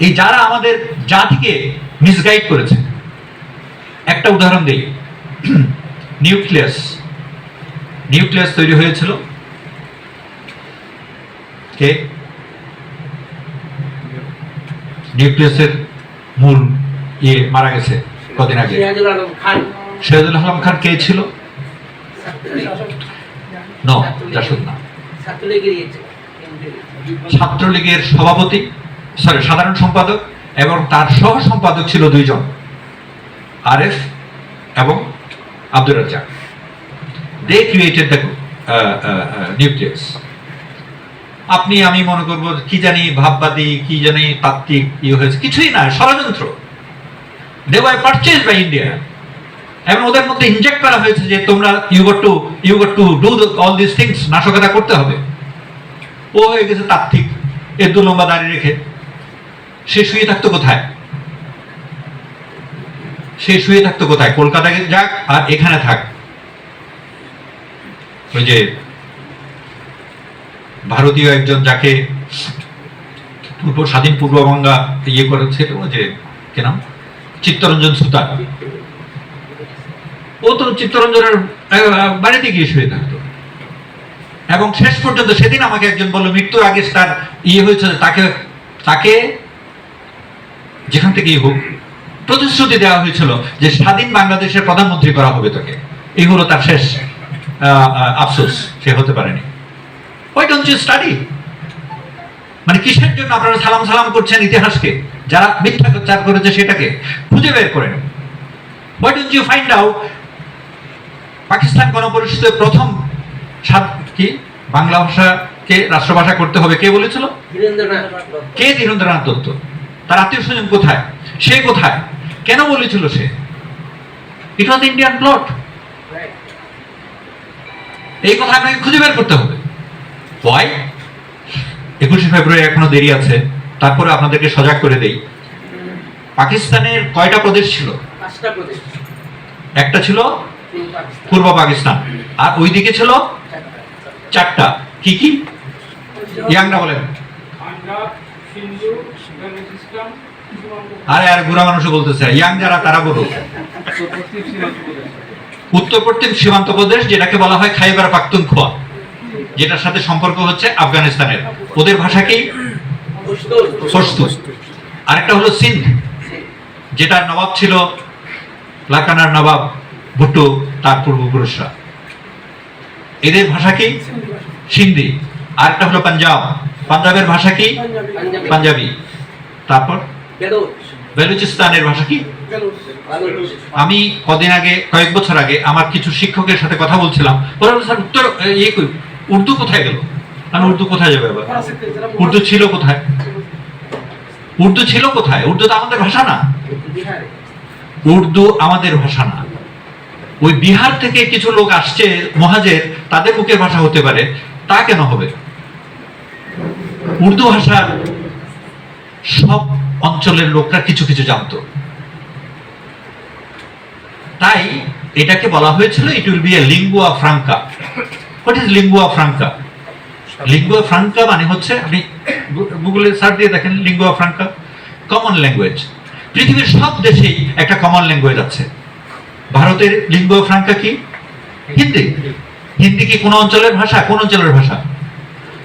এই যারা আমাদের জাতিকে মিসগাইড করেছে। একটা উদাহরণ দিই। নিউক্লিয়াস। নিউক্লিয়াস তৈরি হয়েছিল। কে? নিউক্লিয়াসের মূল ইয়ে মারা গেছে কদিন আগে। সিরাজুল আলম খান। কে ছিল? ন জাসদ না। ছাত্রলীগের সভাপতি। সরি সাধারণ সম্পাদক এবং তার সহ সম্পাদক ছিল দুইজন আরএফ এবং Abdur Razzak. They created nucleus আপনি, আমি মনে করব কি জানি ভাববাদী, কি জানি তাত্ত্বিক ইয়ে হয়েছে, কিছুই না, ষড়যন্ত্র। They were purchase by India এবং ওদের মধ্যে ইনজেক্ট করা হয়েছে যে তোমরা you got to you got to do all this things নাশকতা করতে হবে। ও হয়ে গেছে তাত্ত্বিক। এর দু লম্বা দাঁড়িয়ে রেখে সে শুয়ে থাকতো কোথায়? সে শুয়ে থাকতো কোথায়? কলকাতায় যাক, আর এখানে থাক। ওই যে ভারতীয় একজন যাকে পূর্ব, স্বাধীন পূর্ববঙ্গা ইয়ে করেছিল যে, কে নাম? চিত্তরঞ্জন সুতার ও তো চিত্তরঞ্জনের বাড়িতে গিয়ে শুয়ে থাকতো। এবং শেষ পর্যন্ত সেদিন আমাকে একজন বলল, মৃত্যুর আগে তার ইয়ে হয়েছে, তাকে তাকে যেখান থেকেই হোক প্রতিশ্রুতি দেওয়া হয়েছিল যে স্বাধীন বাংলাদেশের প্রধানমন্ত্রী করা হবে তাকে। এই হলো তার শেষ আফসোস। সে হতে পারেনি। ওই ডোন্ট ইউ স্টাডি মানে কিসের জন্য আপনারা সালাম সালাম করছেন ইতিহাসকে? যারা মিথ্যা চার করেছে সেটাকে খুঁজে বের করেন why don't you find out Pakistan গণপরিষদের প্রথম সাত কি? বাংলা ভাষাকে রাষ্ট্রভাষা করতে হবে কে বলেছিল? কে ধীরেন্দ্রনাথ দত্ত? তার আত্মীয় স্বজন কোথায়? সে কোথায়? কেন বলেছিল সে? ইট ওয়াজ ইন্ডিয়ান প্লট এই কথা আপনাকে খুঁজে বের করতে হবে। ওয়াই একুশে ফেব্রুয়ারি এখনও দেরি আছে। তারপরে আপনাদেরকে সজাগ করে দেই। পাকিস্তানের কয়টা প্রদেশ ছিল? একটা ছিল পূর্ব পাকিস্তান। আর ওইদিকে ছিল চারটা। কি কি? ইয়াংরা বলেন। আরে আর বুড়া মানুষও বলতেছে ইয়াং যারা তারা প্রদেশ। উত্তর পশ্চিম সীমান্ত প্রদেশ যেটাকে বলা হয় খাইবার পাখতুনখোয়া যেটার সাথে সম্পর্ক হচ্ছে আফগানিস্তানের। ওদের ভাষা কি? পশতু আরেকটা হলো সিন্ধ যেটার নবাব ছিল লাকানার নবাব ভুট্টো তার পূর্বপুরুষরা। এদের ভাষা কি? সিন্ধি। আরেকটা হলো পাঞ্জাব। পাঞ্জাবের ভাষা কি? পাঞ্জাবি। তারপর? বেলুচিস্তানের ভাষা কি? আমি কদিন আগে কয়েক বছর আগে আমার কিছু শিক্ষকের সাথে কথা বলছিলাম। ওরা স্যার উত্তর ইয়ে কই, উর্দু কোথায় গেল? আমি উর্দু কোথায় যাবে এবার? উর্দু ছিল কোথায়? উর্দু ছিল কোথায়? উর্দু তো আমাদের ভাষা না। উর্দু আমাদের ভাষা না। ওই বিহার থেকে কিছু লোক আসছে মহাজের তাদের মুখের ভাষা হতে পারে। তা কেন হবে? উর্দু ভাষার সব অঞ্চলের লোকরা কিছু কিছু জানতো। তাই এটাকে বলা হয়েছিল it will be a lingua franca what is lingua franca lingua franca মানে হচ্ছে, আপনি গুগলে সার্চ দিয়ে দেখেন লিঙ্গুয়া ফ্রাঙ্কা কমন ল্যাঙ্গুয়েজ পৃথিবীর সব দেশেই একটা কমন ল্যাঙ্গুয়েজ আছে। ভারতের লিঙ্গুয়া ফ্রাঙ্কা কি? হিন্দি। হিন্দি কি কোন অঞ্চলের ভাষা? কোন অঞ্চলের ভাষা?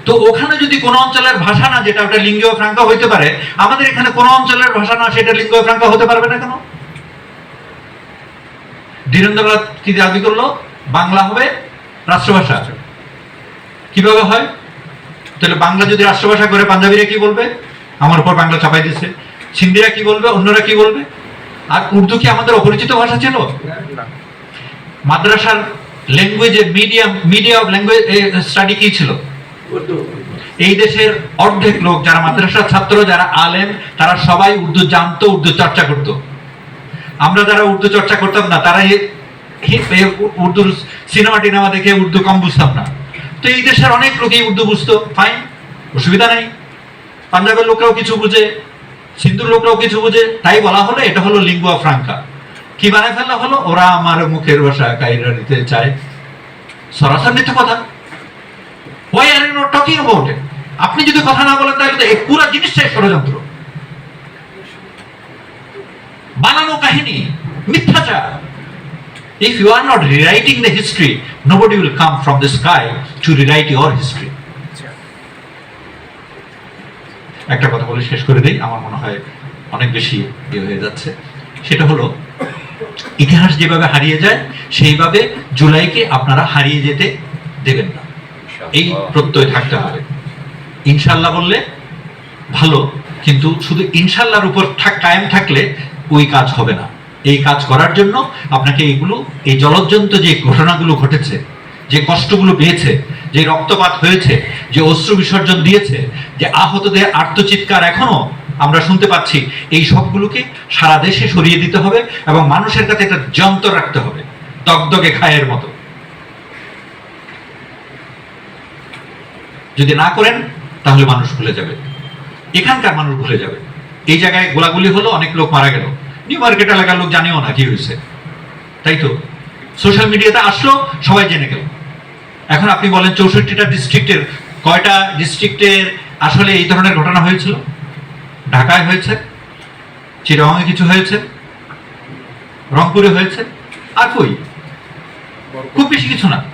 তো ওখানে যদি কোন অঞ্চলের ভাষা না, যেটা ওটা লিঙ্গুয়া ফ্রাঙ্কা হইতে পারে, আমাদের এখানে কোন অঞ্চলের ভাষা না, সেটা লিঙ্গুয়া ফ্রাঙ্কা হতে পারবে না কেন? ধীরেন্দ্রনাথ কি দাবি করল? বাংলা হবে রাষ্ট্রভাষা। কীভাবে হয়? তাহলে বাংলা যদি রাষ্ট্রভাষা করে, পাঞ্জাবিরা কি বলবে? আমার উপর বাংলা চাপাই দিচ্ছে। সিন্ধিরা কি বলবে? অন্যরা কি বলবে? আর উর্দু কি আমাদের অপরিচিত ভাষা ছিল? মাদ্রাসার ল্যাঙ্গুয়েজে medium media of language study কি ছিল? এই দেশের অর্ধেক লোক, যারা মাদ্রাসার ছাত্র, যারা আলেম, তারা সবাই উর্দু জানতো, উর্দু চর্চা করত। আমরা যারা উর্দু চর্চা করতাম না তারা উর্দুর সিনেমা টিনেমা দেখে উর্দু কম বুঝতাম না। তো এই দেশের অনেক লোকই উর্দু বুঝতো। ফাইন অসুবিধা নাই। পাঞ্জাবের লোকরাও কিছু বুঝে, সিন্ধুর লোকরাও কিছু বুঝে। তাই বলা হলো, এটা হলো লিঙ্গুয়া ফ্রাঙ্কা কি বানায় ফেলা হলো? ওরা আমার মুখের ভাষা কাইরা নিতে চায়। সরাসরি কথা। You not talking about it আপনি যদি কথা না বলেন তাহলে এই পুরো জিনিসটাই ষড়যন্ত্র। বানানো কাহিনী মিথ্যাচার। If you are not rewriting the history, nobody will come from the sky to rewrite your history. একটা কথা বলে শেষ করে দিই আমার মনে হয় অনেক বেশি ইয়ে হয়ে যাচ্ছে। সেটা হলো ইতিহাস যেভাবে হারিয়ে যায় সেইভাবে জুলাইকে আপনারা হারিয়ে যেতে দেবেন না। এই প্রত্যয় থাকতে হবে ইনশাল্লাহ বললে ভালো, কিন্তু শুধু ইনশাল্লাহর উপর কায়েম থাকলে ওই কাজ হবে না। এই কাজ করার জন্য আপনাকে এইগুলো, এই জলজ্জন্ত যে ঘটনাগুলো ঘটেছে, যে কষ্টগুলো পেয়েছে, যে রক্তপাত হয়েছে, যে অশ্রু বিসর্জন দিয়েছে, যে আহতদের আর্তচিৎকার এখনও আমরা শুনতে পাচ্ছি, এই সবগুলোকে সারা দেশে সরিয়ে দিতে হবে এবং মানুষের কাছে একটা যন্ত্র রাখতে হবে। দগদগে খায়ের মতো। যদি না করেন, তাহলে মানুষ ভুলে যাবে। এখানকার মানুষ ভুলে যাবে। এই জায়গায় গোলাগুলি হলো, অনেক লোক মারা গেল। নিউ মার্কেট এলাকার লোক জানেও না কি হয়েছে। তাই তো? সোশ্যাল মিডিয়াতে আসলো, সবাই জেনে গেল। এখন আপনি বলেন, চৌষট্টিটা ডিস্ট্রিক্টের কয়টা ডিস্ট্রিক্টের আসলে এই ধরনের ঘটনা হয়েছিল? ঢাকায় হয়েছে চিরঙে কিছু হয়েছে, রংপুরে হয়েছে, আর কই? খুব বেশি কিছু না।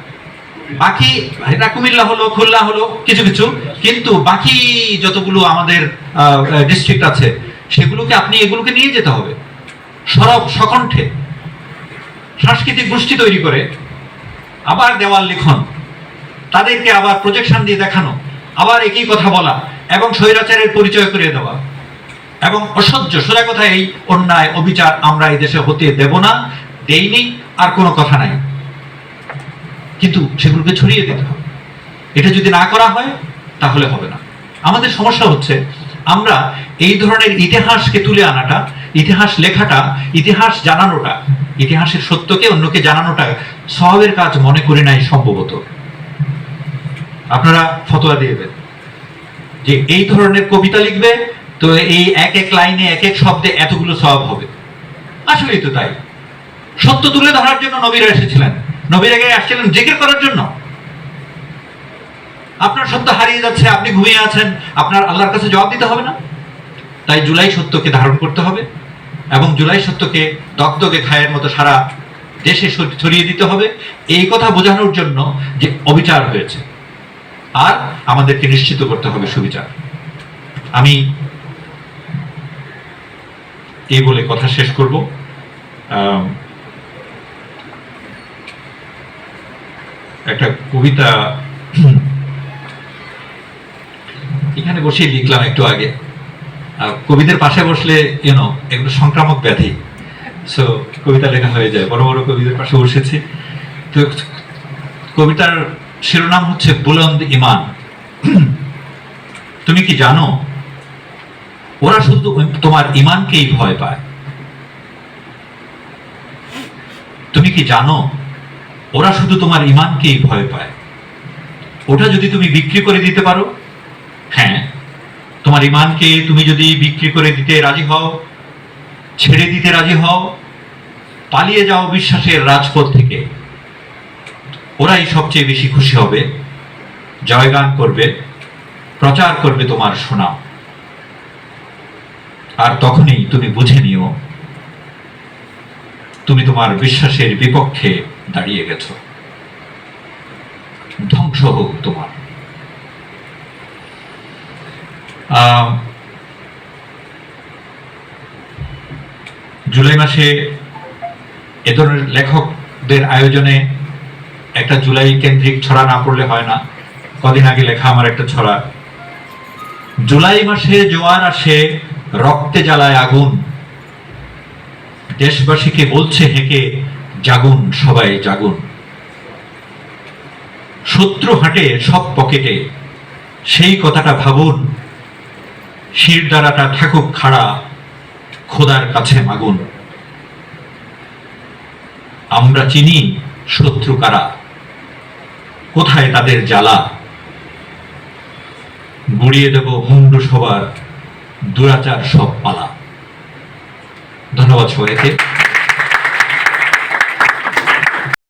বাকি এটা কুমিল্লা হলো, খুলনা হলো, কিছু কিছু। কিন্তু বাকি যতগুলো আমাদের ডিস্ট্রিক্ট আছে, সেগুলোকে আপনি এগুলোকে নিয়ে যেতে হবে। সরব সকণ্ঠে সাংস্কৃতিক গোষ্ঠী তৈরি করে, আবার দেওয়াল লিখন। তাদেরকে আবার প্রজেকশন দিয়ে দেখানো, আবার একই কথা বলা, এবং স্বৈরাচারের পরিচয় করিয়ে দেওয়া। এবং অসহ্য, সোজা কথা এই অন্যায়, অবিচার আমরা এই দেশে হতে দেব না, দেইনি, আর কোনো কথা নাই। কিন্তু সেগুলোকে ছড়িয়ে দিতে হবে। এটা যদি না করা হয়, তাহলে হবে না। আমাদের সমস্যা হচ্ছে, আমরা এই ধরনের ইতিহাসকে তুলে আনাটা, ইতিহাস লেখাটা, ইতিহাস জানানোটা, ইতিহাসের সত্যকে অন্যকে জানানোটা স্বভাবের কাজ মনে করি নাই সম্ভবত। আপনারা ফতোয়া দিয়ে দেন যে এই ধরনের কবিতা লিখবে, তো এই এক এক লাইনে, এক এক শব্দে এতগুলো স্বভাব হবে। আসলেই তো তাই। সত্য তুলে ধরার জন্য নবীরা এসেছিলেন। নবীর আগে আসছিলেন জেকের করার জন্য। আপনার সত্য হারিয়ে যাচ্ছে, আপনি ঘুমিয়ে আছেন, আপনার আল্লাহর কাছে জবাব দিতে হবে না। তাই জুলাই সত্যকে ধারণ করতে হবে এবং জুলাই সত্যকে দগদগে খায়ের মতো সারা দেশে ছড়িয়ে দিতে হবে। এই কথা বোঝানোর জন্য যে অবিচার হয়েছে, আর আমাদেরকে নিশ্চিত করতে হবে সুবিচার। আমি এই বলে কথা শেষ করব। একটা কবিতা এখানে বসে লিখলাম একটু আগে। কবিদের পাশে বসলে ইউনো এগুলো সংক্রামক ব্যাধি। সো কবিতা লেখা হয়ে যায়। বড় বড় কবিদের পাশে বসেছি। তো কবিতার শিরোনাম হচ্ছে বুলন্দ ইমান। তুমি কি জানো, ওরা শুধু তোমার ইমানকেই ভয় পায়। তুমি কি জানো ওরা শুধু তোমার ইমানকেই ভয় পায়। ওটা যদি তুমি বিক্রি করে দিতে পারো হ্যাঁ তোমার ইমানকে তুমি যদি বিক্রি করে দিতে রাজি হও, ছেড়ে দিতে রাজি হও, পালিয়ে যাও বিশ্বাসের রাজপথ থেকে, ওরাই সবচেয়ে বেশি খুশি হবে, জয়গান করবে, প্রচার করবে তোমার সুনাম আর তখনই তুমি বুঝে নিও, তুমি তোমার বিশ্বাসের বিপক্ষে দাঁড়িয়ে গেছ। ধ্বংস হোক তোমার। জুলাই মাসে এ ধরনের লেখকদের আয়োজনে একটা জুলাই কেন্দ্রিক ছড়া না পড়লে হয় না। কদিন আগে লেখা আমার একটা ছড়া। জুলাই মাসে জোয়ার আসে, রক্তে জ্বালায় আগুন। দেশবাসীকে বলছে হেঁকে জাগুন, সবাই জাগুন। শত্রু হাঁটে সব পকেটে, সেই কথাটা ভাবুন, শির দ্বারাটা থাকুক খাড়া, খোদার কাছে মাগুন। আমরা চিনি শত্রু কারা, কোথায় তাদের জ্বালা। গুড়িয়ে দেব মুন্ডু সবার, দুরাচার সব পালা। ধন্যবাদ সবাইকে।